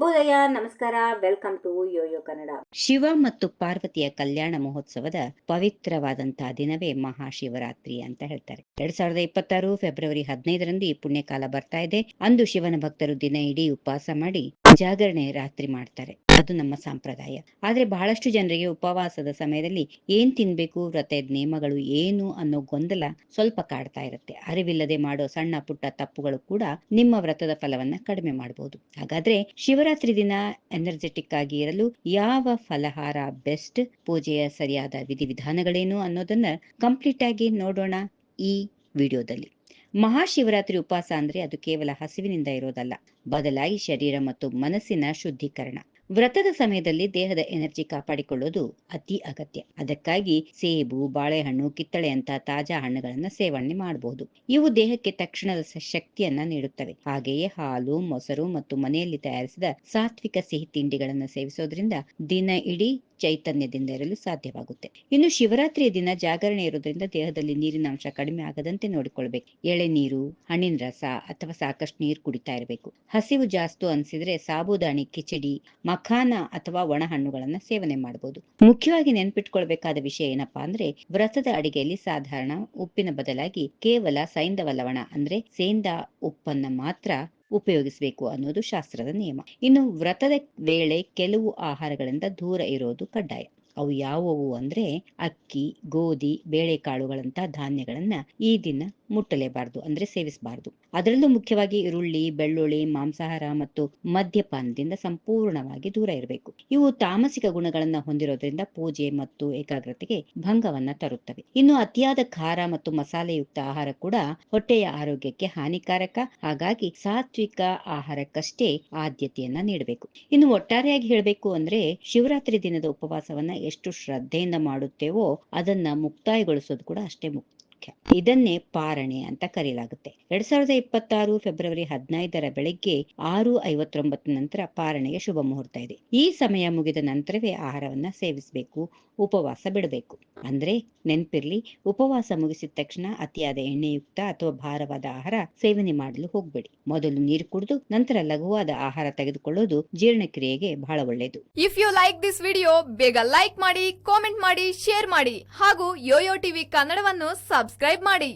ಶುಭೋದಯ, ನಮಸ್ಕಾರ. Welcome to YoYo Kannada Shiva ಮತ್ತು ಪಾರ್ವತಿಯ ಕಲ್ಯಾಣ ಮಹೋತ್ಸವದ ಪವಿತ್ರವಾದಂತಹ ದಿನವೇ ಮಹಾಶಿವರಾತ್ರಿ ಅಂತ ಹೇಳ್ತಾರೆ. ಎರಡ್ ಸಾವಿರದ ಇಪ್ಪತ್ತಾರು ಫೆಬ್ರವರಿ ಹದಿನೈದರಂದು ಈ ಪುಣ್ಯಕಾಲ ಬರ್ತಾ ಇದೆ. ಅಂದು ಶಿವನ ಭಕ್ತರು ದಿನ ಇಡೀ ಉಪವಾಸ ಮಾಡಿ ಜಾಗರಣೆ ರಾತ್ರಿ ಮಾಡ್ತಾರೆ. ಅದು ನಮ್ಮ ಸಂಪ್ರದಾಯ. ಆದ್ರೆ ಬಹಳಷ್ಟು ಜನರಿಗೆ ಉಪವಾಸದ ಸಮಯದಲ್ಲಿ ಏನ್ ತಿನ್ಬೇಕು, ವ್ರತದ ನಿಯಮಗಳು ಏನು ಅನ್ನೋ ಗೊಂದಲ ಸ್ವಲ್ಪ ಕಾಡ್ತಾ ಇರುತ್ತೆ. ಅರಿವಿಲ್ಲದೆ ಮಾಡೋ ಸಣ್ಣ ಪುಟ್ಟ ತಪ್ಪುಗಳು ಕೂಡ ನಿಮ್ಮ ವ್ರತದ ಫಲವನ್ನ ಕಡಿಮೆ ಮಾಡಬಹುದು ಹಾಗಾದ್ರೆ ಶಿವರಾತ್ರಿ ದಿನ ಎನರ್ಜೆಟಿಕ್ ಆಗಿ ಇರಲು ಯಾವ ಫಲಹಾರ ಬೆಸ್ಟ್ ಪೂಜೆಯ ಸರಿಯಾದ ವಿಧಿವಿಧಾನಗಳೇನು ಅನ್ನೋದನ್ನ ಕಂಪ್ಲೀಟ್ ಆಗಿ ನೋಡೋಣ ಈ ವಿಡಿಯೋದಲ್ಲಿ. ಮಹಾಶಿವರಾತ್ರಿ ಉಪವಾಸ ಅಂದ್ರೆ ಅದು ಕೇವಲ ಹಸಿವಿನಿಂದ ಇರೋದಲ್ಲ. ಬದಲಾಗಿ ಶರೀರ ಮತ್ತು ಮನಸ್ಸಿನ ಶುದ್ಧೀಕರಣ. ವ್ರತದ ಸಮಯದಲ್ಲಿ ದೇಹದ ಎನರ್ಜಿ ಕಾಪಾಡಿಕೊಳ್ಳೋದು ಅತಿ ಅಗತ್ಯ. ಅದಕ್ಕಾಗಿ ಸೇಬು, ಬಾಳೆಹಣ್ಣು ಕಿತ್ತಳೆ ಅಂತ ತಾಜಾ ಹಣ್ಣುಗಳನ್ನ ಸೇವನೆ ಮಾಡಬಹುದು ಇವು ದೇಹಕ್ಕೆ ತಕ್ಷಣದ ಶಕ್ತಿಯನ್ನ ನೀಡುತ್ತವೆ. ಹಾಗೆಯೇ ಹಾಲು, ಮೊಸರು ಮತ್ತು ಮನೆಯಲ್ಲಿ ತಯಾರಿಸಿದ ಸಾತ್ವಿಕ ಸಿಹಿ ತಿಂಡಿಗಳನ್ನ ಸೇವಿಸೋದ್ರಿಂದ ದಿನ ಇಡೀ ಚೈತನ್ಯದಿಂದ ಇರಲು ಸಾಧ್ಯವಾಗುತ್ತೆ. ಇನ್ನು ಶಿವರಾತ್ರಿಯ ದಿನ ಜಾಗರಣೆ ಇರೋದ್ರಿಂದ ದೇಹದಲ್ಲಿ ನೀರಿನ ಅಂಶ ಕಡಿಮೆ ಆಗದಂತೆ ನೋಡಿಕೊಳ್ಬೇಕು. ಎಳೆನೀರು ಹಣ್ಣಿನ ರಸ ಅಥವಾ ಸಾಕಷ್ಟು ನೀರು ಕುಡಿತಾ ಇರಬೇಕು. ಹಸಿವು ಜಾಸ್ತಿ ಅನಿಸಿದ್ರೆ ಸಾಬುದಾಣಿ, ಕಿಚಡಿ, ಮಖಾನ ಅಥವಾ ಒಣ ಹಣ್ಣುಗಳನ್ನ ಸೇವನೆ ಮಾಡಬಹುದು ಮುಖ್ಯವಾಗಿ ನೆನ್ಪಿಟ್ಕೊಳ್ಬೇಕಾದ ವಿಷಯ ಏನಪ್ಪಾ ಅಂದ್ರೆ ವ್ರತದ ಅಡಿಗೆಯಲ್ಲಿ ಸಾಧಾರಣ ಉಪ್ಪಿನ ಬದಲಾಗಿ ಕೇವಲ ಸೈಂಧವ ಲವಣ ಅಂದ್ರೆ ಸೇಂದ ಉಪ್ಪನ್ನ ಮಾತ್ರ ಉಪಯೋಗಿಸಬೇಕು ಅನ್ನೋದು ಶಾಸ್ತ್ರದ ನಿಯಮ. ಇನ್ನು ವ್ರತದ ವೇಳೆ ಕೆಲವು ಆಹಾರಗಳಿಂದ ದೂರ ಇರೋದು ಕಡ್ಡಾಯ. ಅವು ಯಾವುವು ಅಂದ್ರೆ ಅಕ್ಕಿ, ಗೋಧಿ ಬೇಳೆಕಾಳುಗಳಂತ ಧಾನ್ಯಗಳನ್ನ ಈ ದಿನ ಮುಟ್ಟಲೇಬಾರದು ಅಂದ್ರೆ ಸೇವಿಸಬಾರದು. ಅದರಲ್ಲೂ ಮುಖ್ಯವಾಗಿ ಈರುಳ್ಳಿ, ಬೆಳ್ಳುಳ್ಳಿ, ಮಾಂಸಾಹಾರ ಮತ್ತು ಮದ್ಯಪಾನದಿಂದ ಸಂಪೂರ್ಣವಾಗಿ ದೂರ ಇರಬೇಕು. ಇವು ತಾಮಸಿಕ ಗುಣಗಳನ್ನ ಹೊಂದಿರೋದ್ರಿಂದ ಪೂಜೆ ಮತ್ತು ಏಕಾಗ್ರತೆಗೆ ಭಂಗವನ್ನ ತರುತ್ತವೆ. ಇನ್ನು ಅತಿಯಾದ ಖಾರ ಮತ್ತು ಮಸಾಲೆಯುಕ್ತ ಆಹಾರ ಕೂಡ ಹೊಟ್ಟೆಯ ಆರೋಗ್ಯಕ್ಕೆ ಹಾನಿಕಾರಕ, ಹಾಗಾಗಿ ಸಾತ್ವಿಕ ಆಹಾರಕ್ಕಷ್ಟೇ ಆದ್ಯತೆಯನ್ನ ನೀಡಬೇಕು. ಇನ್ನು ಒಟ್ಟಾರೆಯಾಗಿ ಹೇಳಬೇಕು ಅಂದ್ರೆ ಶಿವರಾತ್ರಿ ದಿನದ ಉಪವಾಸವನ್ನ ಎಷ್ಟು ಶ್ರದ್ಧೆಯಿಂದ ಮಾಡುತ್ತೇವೋ ಅದನ್ನ ಮುಕ್ತಾಯಗೊಳಿಸೋದು ಕೂಡ ಅಷ್ಟೇ ಮುಖ್ಯ. ಇದನ್ನೇ ಪಾರಣೆ ಅಂತ ಕರೆಯಲಾಗುತ್ತೆ ಎರಡ್ ಸಾವಿರದ ಇಪ್ಪತ್ತಾರು ಫೆಬ್ರವರಿ ಹದಿನೈದರ ಬೆಳಗ್ಗೆ ಆರು ಐವತ್ತೊಂಬತ್ತು ನಂತರ ಪಾರಣೆಗೆ ಶುಭ ಮುಹೂರ್ತ ಇದೆ. ಈ ಸಮಯ ಮುಗಿದ ನಂತರವೇ ಆಹಾರವನ್ನ ಸೇವಿಸಬೇಕು, ಉಪವಾಸ ಬಿಡಬೇಕು. ಅಂದ್ರೆ ನೆನ್ಪಿರ್ಲಿ, ಉಪವಾಸ ಮುಗಿಸಿದ ತಕ್ಷಣ ಅತಿಯಾದ ಎಣ್ಣೆಯುಕ್ತ ಅಥವಾ ಭಾರವಾದ ಆಹಾರ ಸೇವನೆ ಮಾಡಲು ಹೋಗ್ಬೇಡಿ. ಮೊದಲು ನೀರು ಕುಡಿದು, ನಂತರ ಲಘುವಾದ ಆಹಾರ ತೆಗೆದುಕೊಳ್ಳೋದು ಜೀರ್ಣಕ್ರಿಯೆಗೆ ಬಹಳ ಒಳ್ಳೆಯದು if you like this video ಬೇಗ ಲೈಕ್ ಮಾಡಿ ಕಾಮೆಂಟ್ ಮಾಡಿ ಶೇರ್ ಮಾಡಿ ಹಾಗೂ ಯೋಯೋ ಟಿವಿ ಕನ್ನಡವನ್ನು ಸಬ್ಸ್ಕ್ರೈಬ್ ಮಾಡಿ.